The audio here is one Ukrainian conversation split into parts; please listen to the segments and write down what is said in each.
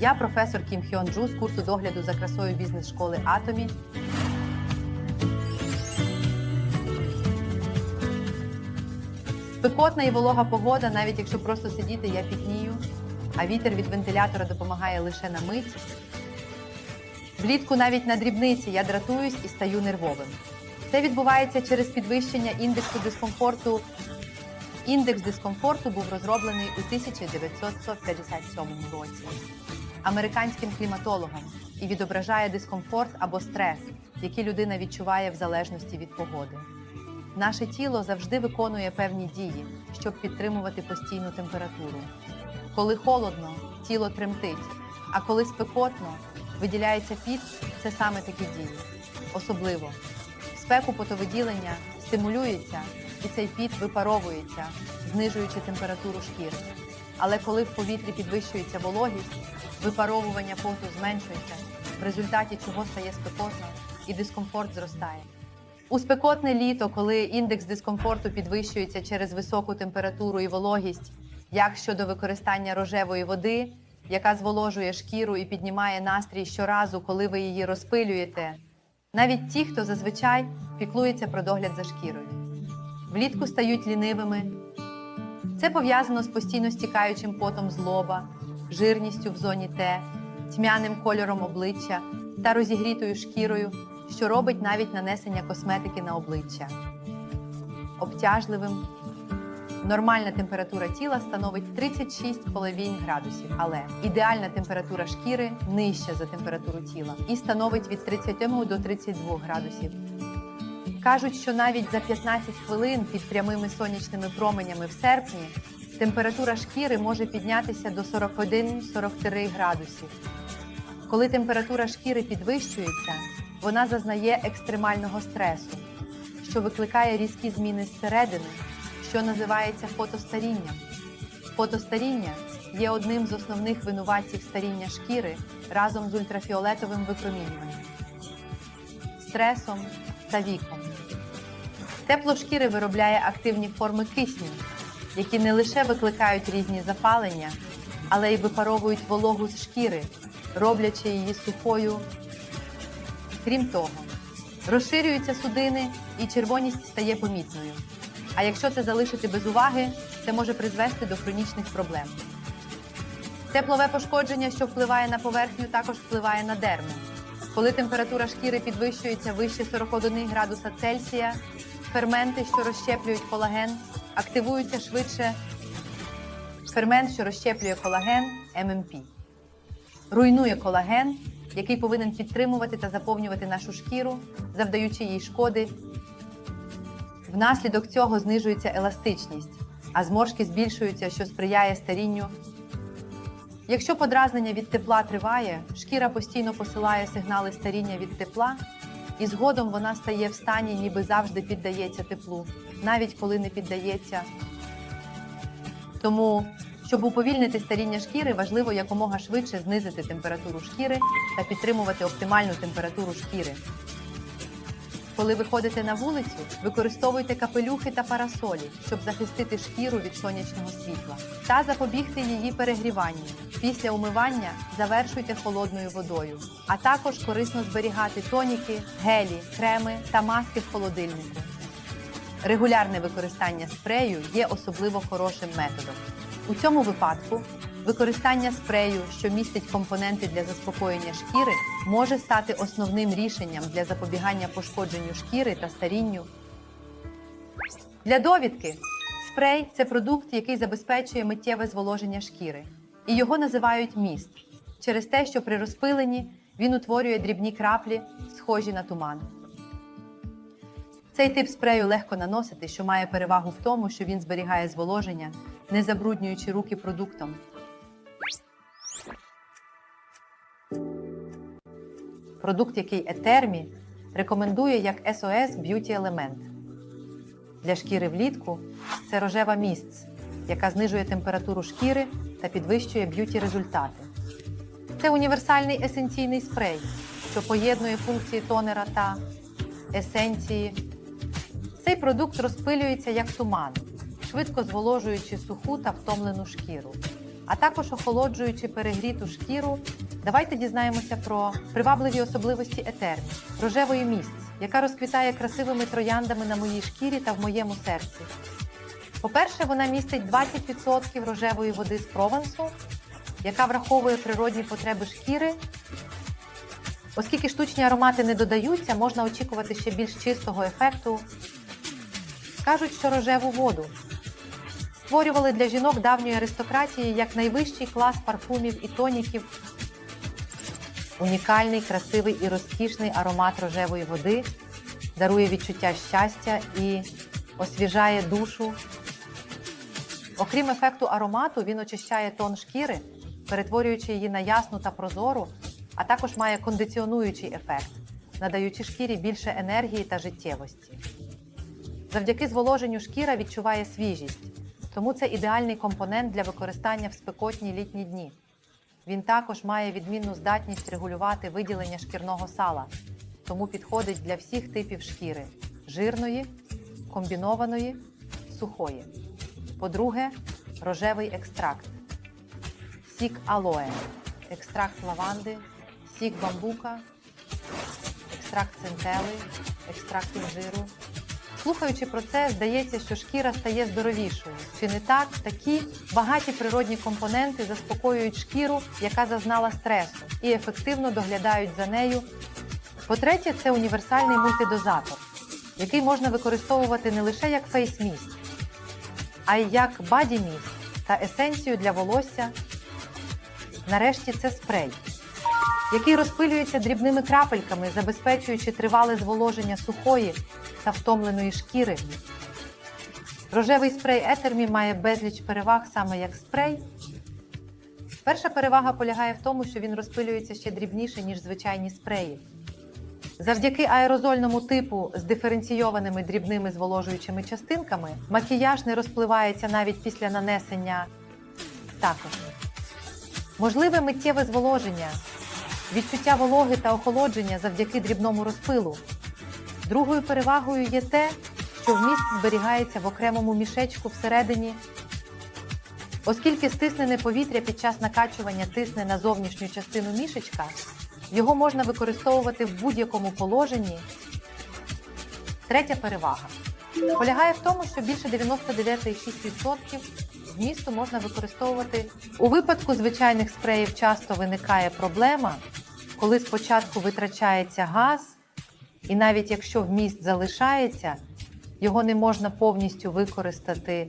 Я професор Кім Хьон Джу з курсу догляду за красою бізнес-школи Атомі. Спекотна і волога погода, навіть якщо просто сидіти, я пітнію, а вітер від вентилятора допомагає лише на мить. Влітку навіть на дрібниці я дратуюсь і стаю нервовим. Це відбувається через підвищення індексу дискомфорту. Індекс дискомфорту був розроблений у 1957 році американським кліматологом і відображає дискомфорт або стрес, який людина відчуває в залежності від погоди. Наше тіло завжди виконує певні дії, щоб підтримувати постійну температуру. Коли холодно, тіло тремтить, а коли спекотно, виділяється піт, це саме такі дії. Особливо спеку потовиділення стимулюється і цей піт випаровується, знижуючи температуру шкіри. Але коли в повітрі підвищується вологість, випаровування поту зменшується, в результаті чого стає спекотно і дискомфорт зростає. У спекотне літо, коли індекс дискомфорту підвищується через високу температуру і вологість, як щодо використання рожевої води, яка зволожує шкіру і піднімає настрій щоразу, коли ви її розпилюєте, навіть ті, хто зазвичай піклується про догляд за шкірою, влітку стають лінивими. Це пов'язано з постійно стікаючим потом з лоба, жирністю в зоні Т, тьмяним кольором обличчя та розігрітою шкірою, що робить навіть нанесення косметики на обличчя. Обтяжливим. Нормальна температура тіла становить 36,5 градусів, але ідеальна температура шкіри нижча за температуру тіла і становить від 37 до 32 градусів. Кажуть, що навіть за 15 хвилин під прямими сонячними променями в серпні температура шкіри може піднятися до 41-43 градусів. Коли температура шкіри підвищується, вона зазнає екстремального стресу, що викликає різкі зміни зсередини, що називається фотостарінням. Фотостаріння є одним з основних винуватців старіння шкіри разом з ультрафіолетовим випромінюванням, стресом та віком. Тепло шкіри виробляє активні форми кисню, які не лише викликають різні запалення, але й випаровують вологу з шкіри, роблячи її сухою. Крім того, розширюються судини і червоність стає помітною. А якщо це залишити без уваги, це може призвести до хронічних проблем. Теплове пошкодження, що впливає на поверхню, також впливає на дерму. Коли температура шкіри підвищується вище 41 градуса Цельсія, ферменти, що розщеплюють колаген, активуються швидше. Фермент, що розщеплює колаген, ММП. Руйнує колаген, який повинен підтримувати та заповнювати нашу шкіру, завдаючи їй шкоди. Внаслідок цього знижується еластичність, а зморшки збільшуються, що сприяє старінню. Якщо подразнення від тепла триває, шкіра постійно посилає сигнали старіння від тепла, і згодом вона стає в стані, ніби завжди піддається теплу, навіть коли не піддається. Тому, щоб уповільнити старіння шкіри, важливо якомога швидше знизити температуру шкіри та підтримувати оптимальну температуру шкіри. Коли виходите на вулицю, використовуйте капелюхи та парасолі, щоб захистити шкіру від сонячного світла та запобігти її перегріванню. Після умивання завершуйте холодною водою, а також корисно зберігати тоніки, гелі, креми та маски в холодильнику. Регулярне використання спрею є особливо хорошим методом. У цьому випадку використання спрею, що містить компоненти для заспокоєння шкіри, може стати основним рішенням для запобігання пошкодженню шкіри та старінню. Для довідки спрей це продукт, який забезпечує миттєве зволоження шкіри, і його називають міст через те, що при розпиленні він утворює дрібні краплі, схожі на туман. Цей тип спрею легко наносити, що має перевагу в тому, що він зберігає зволоження, не забруднюючи руки продуктом. Продукт, який Етермі рекомендує як SOS Beauty Element. Для шкіри влітку це рожева місць, яка знижує температуру шкіри та підвищує б'юті результати. Це універсальний есенційний спрей, що поєднує функції тонера та есенції. Цей продукт розпилюється як туман, швидко зволожуючи суху та втомлену шкіру. А також охолоджуючи перегріту шкіру. Давайте дізнаємося про привабливі особливості етерні, рожевої місць, яка розквітає красивими трояндами на моїй шкірі та в моєму серці. По-перше, вона містить 20% рожевої води з Провансу, яка враховує природні потреби шкіри. Оскільки штучні аромати не додаються, можна очікувати ще більш чистого ефекту. Кажуть, що рожеву воду створювали для жінок давньої аристократії як найвищий клас парфумів і тоніків. Унікальний, красивий і розкішний аромат рожевої води дарує відчуття щастя і освіжає душу. Окрім ефекту аромату, він очищає тон шкіри, перетворюючи її на ясну та прозору, а також має кондиціонуючий ефект, надаючи шкірі більше енергії та життєвості. Завдяки зволоженню шкіра відчуває свіжість, тому це ідеальний компонент для використання в спекотні літні дні. Він також має відмінну здатність регулювати виділення шкірного сала, тому підходить для всіх типів шкіри жирної, комбінованої, сухої. По-друге, рожевий екстракт, сік алоe, екстракт лаванди, сік бамбука, екстракт центели, екстракт інжиру. Слухаючи про це, здається, що шкіра стає здоровішою. Чи не так? Такі багаті природні компоненти заспокоюють шкіру, яка зазнала стресу, і ефективно доглядають за нею. По-третє, це універсальний мультидозатор, який можна використовувати не лише як фейс-міст, а й як баді-міст та есенцію для волосся. Нарешті це спрей, який розпилюється дрібними крапельками, забезпечуючи тривале зволоження сухої та втомленої шкіри. Рожевий спрей Етермі має безліч переваг саме як спрей. Перша перевага полягає в тому, що він розпилюється ще дрібніше, ніж звичайні спреї. Завдяки аерозольному типу з диференційованими дрібними зволожуючими частинками макіяж не розпливається навіть після нанесення також. Можливе миттєве зволоження, відчуття вологи та охолодження завдяки дрібному розпилу. Другою перевагою є те, що вміст зберігається в окремому мішечку всередині. Оскільки стиснене повітря під час накачування тисне на зовнішню частину мішечка, його можна використовувати в будь-якому положенні. Третя перевага полягає в тому, що більше 99,6% вмісту можна використовувати. У випадку звичайних спреїв часто виникає проблема, коли спочатку витрачається газ, і навіть якщо вміст залишається, його не можна повністю використати.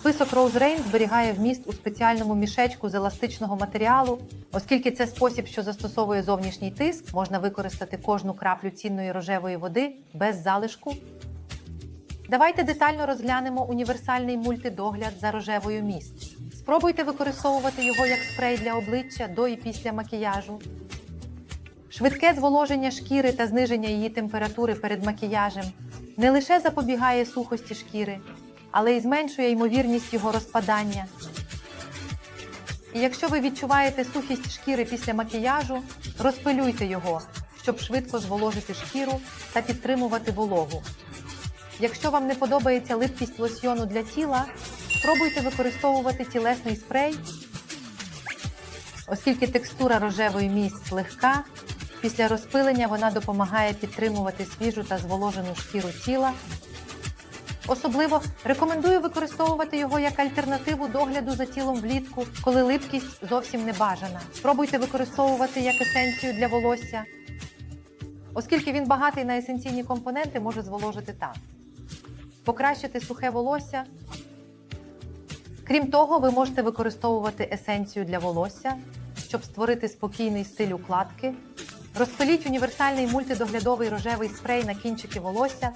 Список Rain зберігає вміст у спеціальному мішечку з еластичного матеріалу, оскільки це спосіб, що застосовує зовнішній тиск, можна використати кожну краплю цінної рожевої води без залишку. Давайте детально розглянемо універсальний мультидогляд за рожевою міст. Спробуйте використовувати його як спрей для обличчя до і після макіяжу. Швидке зволоження шкіри та зниження її температури перед макіяжем не лише запобігає сухості шкіри, але й зменшує ймовірність його розпадання. І якщо ви відчуваєте сухість шкіри після макіяжу, розпилюйте його, щоб швидко зволожити шкіру та підтримувати вологу. Якщо вам не подобається липкість лосьйону для тіла, спробуйте використовувати тілесний спрей, оскільки текстура рожевої місць легка, після розпилення вона допомагає підтримувати свіжу та зволожену шкіру тіла. Особливо рекомендую використовувати його як альтернативу догляду за тілом влітку, коли липкість зовсім не бажана. Спробуйте використовувати як есенцію для волосся, оскільки він багатий на есенційні компоненти, може зволожити так. Покращити сухе волосся. Крім того, ви можете використовувати есенцію для волосся, щоб створити спокійний стиль укладки. Розпиліть універсальний мультидоглядовий рожевий спрей на кінчики волосся.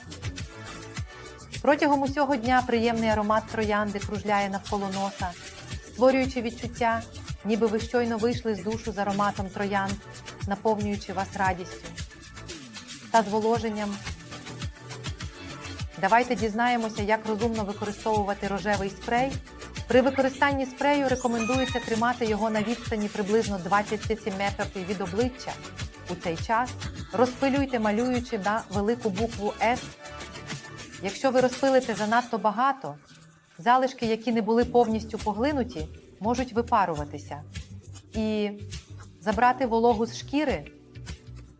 Протягом усього дня приємний аромат троянди кружляє навколо носа, створюючи відчуття, ніби ви щойно вийшли з душу з ароматом троянд, наповнюючи вас радістю та зволоженням. Давайте дізнаємося, як розумно використовувати рожевий спрей. При використанні спрею рекомендується тримати його на відстані приблизно 20 см від обличчя. У цей час розпилюйте, малюючи на велику букву С Якщо ви розпилите занадто багато, залишки, які не були повністю поглинуті, можуть випаруватися і забрати вологу з шкіри.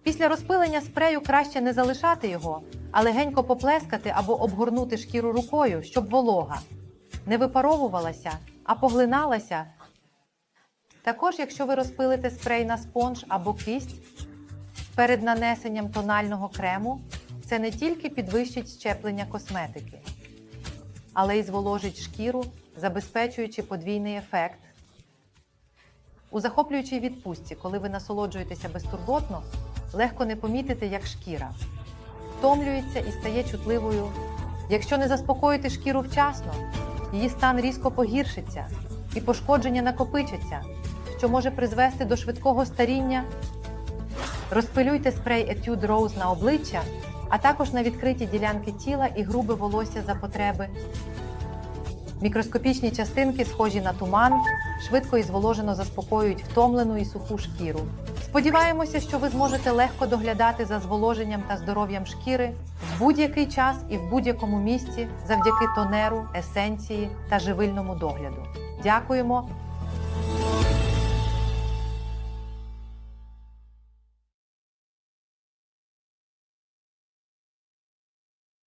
Після розпилення спрею краще не залишати його, а легенько поплескати або обгорнути шкіру рукою, щоб волога не випаровувалася, а поглиналася. Також, якщо ви розпилите спрей на спонж або кисть перед нанесенням тонального крему, це не тільки підвищить щеплення косметики, але й зволожить шкіру, забезпечуючи подвійний ефект. У захоплюючій відпустці, коли ви насолоджуєтеся безтурботно, легко не помітити, як шкіра втомлюється і стає чутливою. Якщо не заспокоїти шкіру вчасно, її стан різко погіршиться і пошкодження накопичаться, що може призвести до швидкого старіння. Розпилюйте спрей Etude Rose на обличчя, а також на відкриті ділянки тіла і грубе волосся за потреби. Мікроскопічні частинки, схожі на туман, швидко і зволожено заспокоюють втомлену і суху шкіру. Сподіваємося, що ви зможете легко доглядати за зволоженням та здоров'ям шкіри в будь-який час і в будь-якому місці завдяки тонеру, есенції та живильному догляду. Дякуємо